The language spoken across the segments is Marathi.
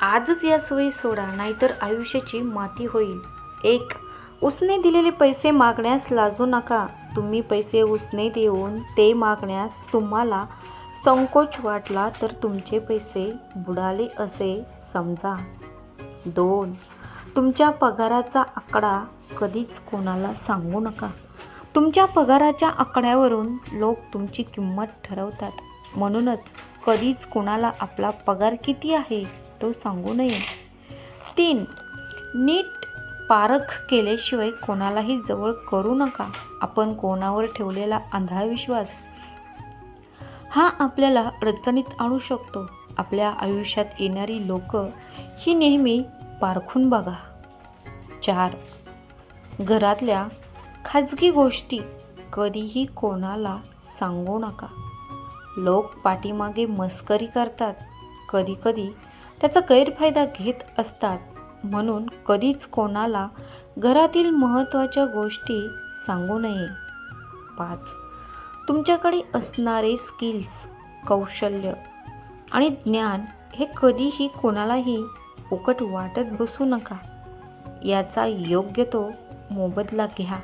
आजच या सवयी सोडा नाहीतर आयुष्याची माती होईल. एक उसने दिलेले पैसे मागण्यास लाजू नका. तुम्ही पैसे उसने देऊन ते मागण्यास तुम्हाला संकोच वाटला तर तुमचे पैसे बुडाले असे समजा. दोन तुमच्या पगाराचा आकडा कधीच कोणाला सांगू नका. तुमच्या पगाराच्या आकड्यावरून लोक तुमची किंमत ठरवतात. म्हणूनच कधीच कोणाला आपला पगार किती आहे तो सांगू नये. तीन नीट पारख केल्याशिवाय कोणालाही जवळ करू नका. आपण कोणावर ठेवलेला आंधळा विश्वास? हा आपल्याला अडचणीत आणू शकतो. आपल्या आयुष्यात येणारी लोक ही नेहमी पारखून बघा. चार घरातल्या खाजगी गोष्टी कधीही कोणाला सांगू नका. लोक पाठीमागे मस्करी करतात. कधीकधी त्याचा गैरफायदा घेत असतात. म्हणून कधीच कोणाला घरातील महत्त्वाच्या गोष्टी सांगू नये. पाच. तुमच्याकडे असणारे स्किल्स कौशल्य आणि ज्ञान हे कधीही कोणालाही फुकट वाटत बसू नका. याचा योग्य तो मोबदला घ्या.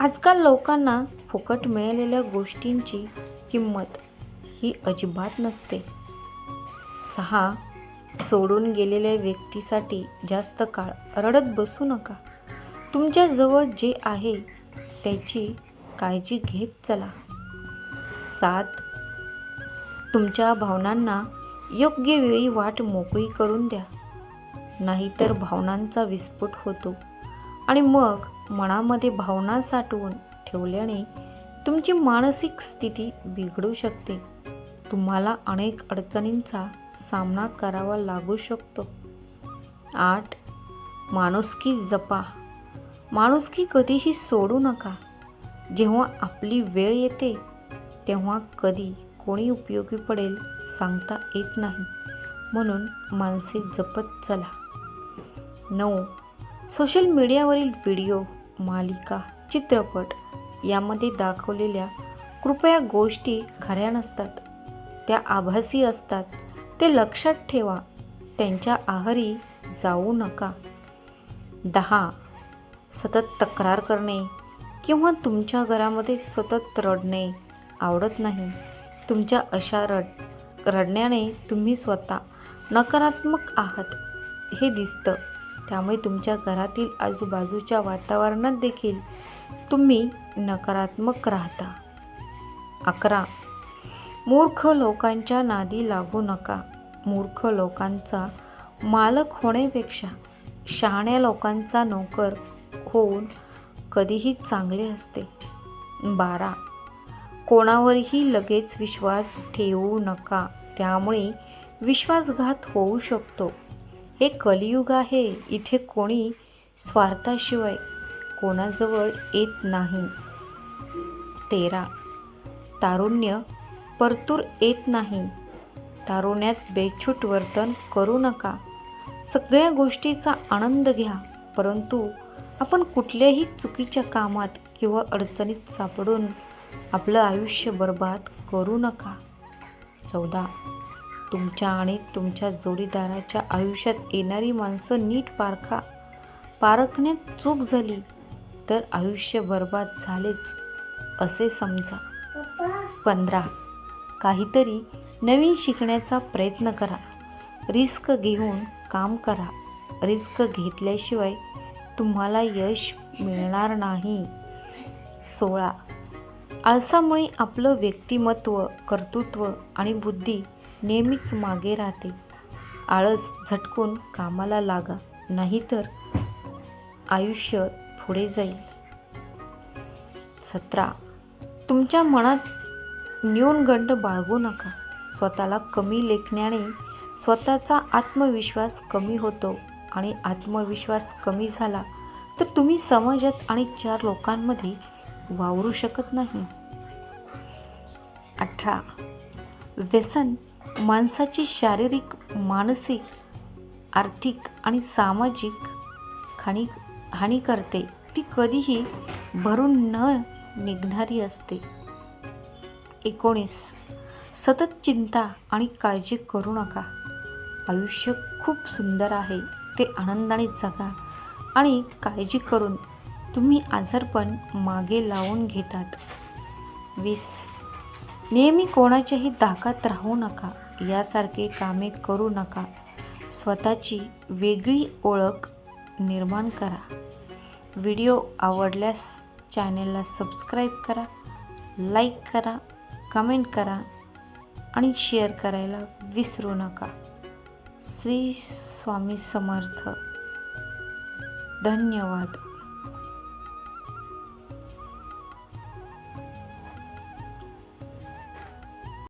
आजकाल लोकांना फुकट मिळालेल्या गोष्टींची किंमत ही अजिबात नसते. सहा सोडून गेलेल्या व्यक्तीसाठी जास्त काळ रडत बसू नका. तुमच्याजवळ जे आहे त्याची काळजी घेत चला. सात तुमच्या भावनांना योग्य वेळी वाट मोकळी करून द्या. नाहीतर भावनांचा विस्फोट होतो. आणि मग मनामध्ये भावना साठवून ठेवल्याने तुमची मानसिक स्थिती बिघडू शकते. तुम्हाला अनेक अडचणींचा सामना करावा लागू शकतो. आठ माणुसकी जपा. माणुसकी कधीही सोडू नका. जेव्हा आपली वेळ येते तेव्हा कधी कोणी उपयोगी पडेल सांगता येत नाही. म्हणून माणसे जपत चला. नऊ सोशल मीडियावरील व्हिडिओ मालिका चित्रपट यामध्ये दाखवलेल्या कृपया गोष्टी खऱ्या नसतात. त्या आभासी असतात. ते लक्षात ठेवा त्यांच्या आहारी जाऊ नका. दहा. सतत तक्रार करणे किंवा तुमच्या घरामध्ये सतत रडणे आवडत नाही. तुमच्या अशा रड रडण्याने तुम्ही स्वतः नकारात्मक आहात हे दिसतं. त्यामुळे तुमच्या घरातील आजूबाजूच्या वातावरणात देखील तुम्ही नकारात्मक राहता. अकरा. मूर्ख लोकांच्या नादी लागू नका. मूर्ख लोकांचा मालक होण्यापेक्षा शहाण्या लोकांचा नोकर होऊन कधीही चांगले असते. बारा. कोणावरही लगेच विश्वास ठेवू नका. त्यामुळे विश्वासघात होऊ शकतो. हे कलियुग आहे. इथे कोणी स्वार्थाशिवाय कोणाजवळ येत नाही. तेरा. तारुण्य परतूर येत नाही. तारुण्यात बेछूट वर्तन करू नका. सगळ्या गोष्टीचा आनंद घ्या परंतु आपण कुठल्याही चुकीच्या कामात किंवा अडचणीत सापडून आपलं आयुष्य बर्बाद करू नका. चौदा. तुमच्या आणि तुमच्या जोडीदाराच्या आयुष्यात येणारी माणसं नीट पारखा. पारखण्यात चूक झाली तर आयुष्य बर्बाद झालेच असे समजा. पंधरा. काहीतरी नवीन शिकण्याचा प्रयत्न करा. रिस्क घेऊन काम करा. रिस्क घेतल्याशिवाय तुम्हाला यश मिळणार नाही. सोळा. आळसामुळे आपलं व्यक्तिमत्व कर्तृत्व आणि बुद्धी नेहमीच मागे राहते. आळस झटकून कामाला लागा नाहीतर आयुष्य पुढे जाईल. सतरा. तुमच्या मनात न्यूनगंड बाळगू नका. स्वतःला कमी लेखण्याने स्वतःचा आत्मविश्वास कमी होतो आणि आत्मविश्वास कमी झाला तर तुम्ही समाजात आणि चार लोकांमध्ये वावरू शकत नाही. अठरा. व्यसन माणसाची शारीरिक मानसिक आर्थिक आणि सामाजिक हानी हानी करते. ती कधीही भरून न निघणारी असते. एकोणीस. सतत चिंता आणि काळजी करू नका. आयुष्य खूप सुंदर आहे ते आनंदाने जगा. आणि काळजी करून तुम्ही आजारपण मागे लावून घेतात. वीस. नेहमी कोणाच्याही धाकात राहू नका यासारखे कामे करू नका. स्वतःची वेगळी ओळख निर्माण करा. व्हिडिओ आवडल्यास चॅनेलला सबस्क्राईब करा लाईक करा कमेंट करा आणि शेअर करायला विसरू नका. श्री स्वामी समर्थ. धन्यवाद.